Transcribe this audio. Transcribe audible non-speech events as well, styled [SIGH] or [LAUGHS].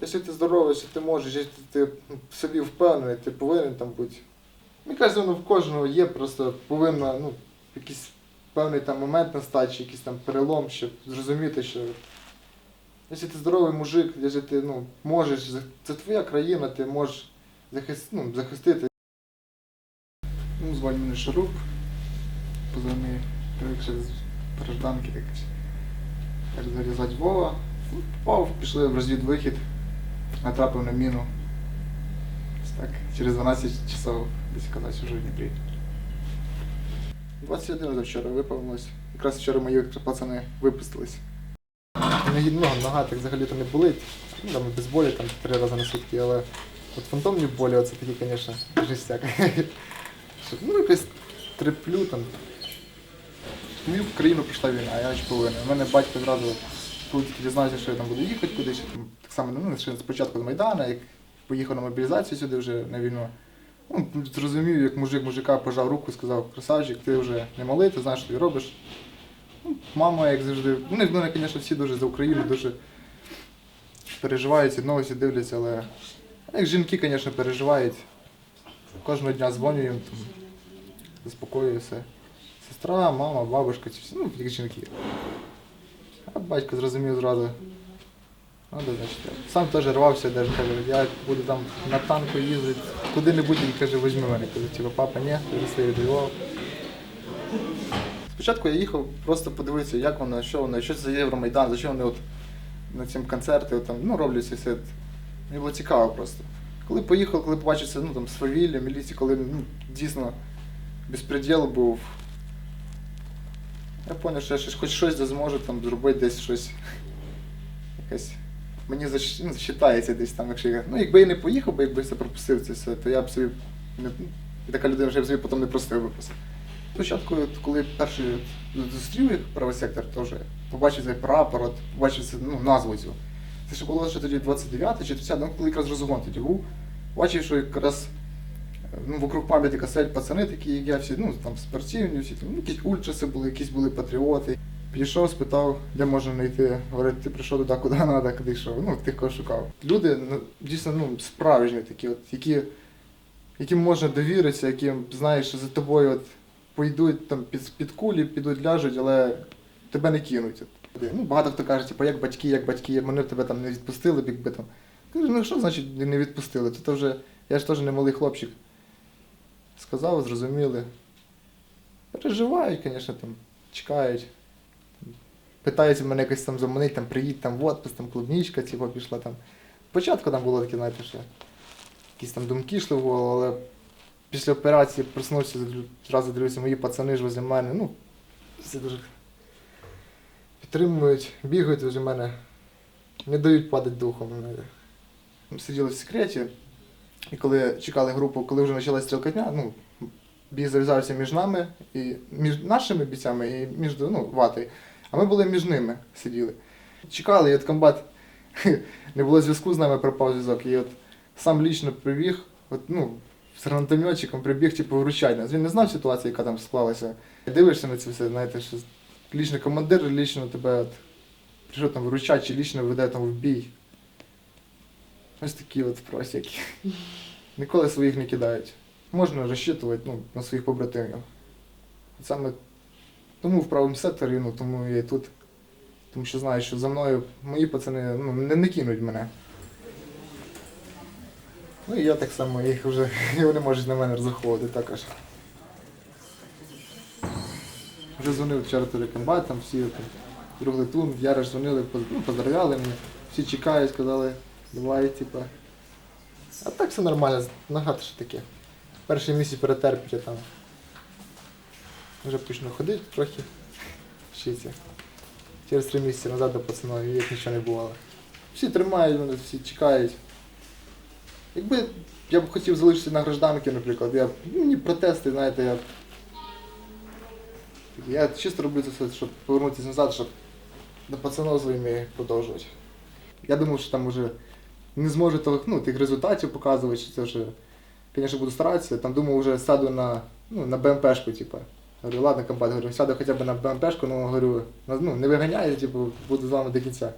Якщо ти здоровий, якщо ти можеш, якщо ти в собі впевнений, ти повинен там бути. Мені кажеться, ну в кожного є, просто повинна, ну, якийсь певний там момент настати, чи якийсь там перелом, щоб зрозуміти, що якщо ти здоровий мужик, якщо ти ну, можеш, це твоя країна, ти можеш захист, ну, захистити. Ну, звати мене Шарук, позивний привикши з гражданки. Як зарізати Вова. Ну, Попав, пішли в розвідвихід, натрапив на міну. Так, через 12 часов десь оказався вже в Дніпрі. 21 за вчора виповнилось. Якраз вчора мої пацани випустились. Ну, нога так взагалі-то не болить. Ну, там без болі там три рази на сутки, але от фантомні болі, оце такі, звісно, жестяк. [LAUGHS] Ну, якось треплю там. В мою країну прийшла війна, а я ж повинен. У мене батько коли тільки дізнався, що я там буду їхати кудись, так само ну, ще спочатку з Майдана, як поїхав на мобілізацію сюди вже на війну. Ну, зрозумів, як мужик мужика пожав руку, сказав, красавчик, ти вже не малий, ти знаєш, що ти робиш. Ну, мама, як завжди, вони, вони, звісно, всі дуже за Україну, дуже переживають, новості дивляться, але як жінки, звісно, переживають. Кожного дня дзвоню їм, заспокоюю все. Сестра, мама, бабушка, ну, як жінки. А батько зрозумів зразу. Ну, значить, сам теж рвався, навіть каже, я буду там на танку їздити, куди-небудь, і каже, візьми мене. Кажу, типу, папа, ні, вже своє відвоював. Спочатку я їхав просто подивитися, як воно, що воно, що це за Євромайдан, за що вони от на цьому концерти от, там, ну, роблять все. Мені було цікаво просто. Коли поїхав, коли побачив це, ну там свавілля, міліції, коли ну, дійсно безпреділ був. Я зрозумів, що я щось, хоч щось зможу там зробити десь щось. Якесь. Мені защ- ну, засчитається десь там, якщо я. Ну, якби я не поїхав, би, якби я це пропустив це все, то я б собі не, ну, така людина, що я б собі потім не простив би просто. Спочатку, коли перший от зустрів їх правий сектор, теж побачив цей прапор, побачив це, ну, назву цю. Це ще було ще тоді 29 чи 30, ну коли якраз розгон тоді був. Бачив, що якраз ну, вокруг пам'ятника сидять пацани такі, як я всі, ну там спортивні, всі там, ну, якісь ультраси були, якісь були патріоти. Підійшов, спитав, де можна знайти. Говорить, ти прийшов туди, куди треба, куди йшов. Ну, тих, кого шукав. Люди ну, дійсно ну, справжні такі, от, які, яким можна довіритися, яким знаєш, що за тобою от, пойдуть там під, під кулі, підуть ляжуть, але тебе не кинуть. Ну, багато хто каже, типу, як батьки, як батьки, мене тебе там не відпустили, якби там. Кажу, ну що значить не відпустили? Це вже, я ж теж не малий хлопчик. Сказав, зрозуміли. Переживають, звісно, там, чекають. Питаються мене якось там заманити, там, приїдь там в отпуск, там клубничка, типу, пішла там. Спочатку там було таке, знаєте, що якісь там думки йшли в голову, але після операції проснувся, зразу дивлюся, мої пацани ж возле мене, ну, всі дуже підтримують, бігають возле мене, не дають падати духом. Сиділи в секреті, і коли чекали групу, коли вже почалася стрілкотня, ну, бій зав'язався між нами, і між нашими бійцями і між ну, ватою. А ми були між ними сиділи. Чекали, і от комбат [LAUGHS] не було зв'язку з нами, пропав зв'язок. І от сам лічно прибіг, от, ну, з гранатометчиком прибіг, типу, вручай. Він не знав ситуацію, яка там склалася. Дивишся на це все, знаєте, що лічний командир лічно тебе от, прийшов там вручать чи лічно веде там в бій. Ось такі от просяки. Ніколи своїх не кидають. Можна розчитувати ну, на своїх побратимів. Саме тому в правому секторі, ну тому я і тут. Тому що знаю, що за мною мої пацани ну, не, не кинуть мене. Ну і я так само їх вже, [LAUGHS] і вони можуть на мене розраховувати також. Вже дзвонив вчора телекомбат, там всі там, друг летун, Яриш дзвонили, ну, поздравляли мене, всі чекають, сказали, давай, типа. А так все нормально, нагадую, що таке. Перший місяць перетерпіть, там. Вже почну ходити трохи, вчитися. Через три місяці назад до пацанів, як нічого не бувало. Всі тримають мене, всі чекають. Якби я б хотів залишитися на гражданки, наприклад, я ну, мені протести, знаєте, я. Я чисто роблю це все, щоб повернутися назад, щоб до пацанів своїми продовжувати. Я думав, що там уже не зможу ну, тих результатів показувати, що це вже, звісно, буду старатися. Там думав, вже сяду на, ну, на БМПшку, типу. Говорю, ладно, комбат, говорю, сяду хоча б на БМПшку, ну, говорю, ну, не виганяю, типу, буду з вами до кінця.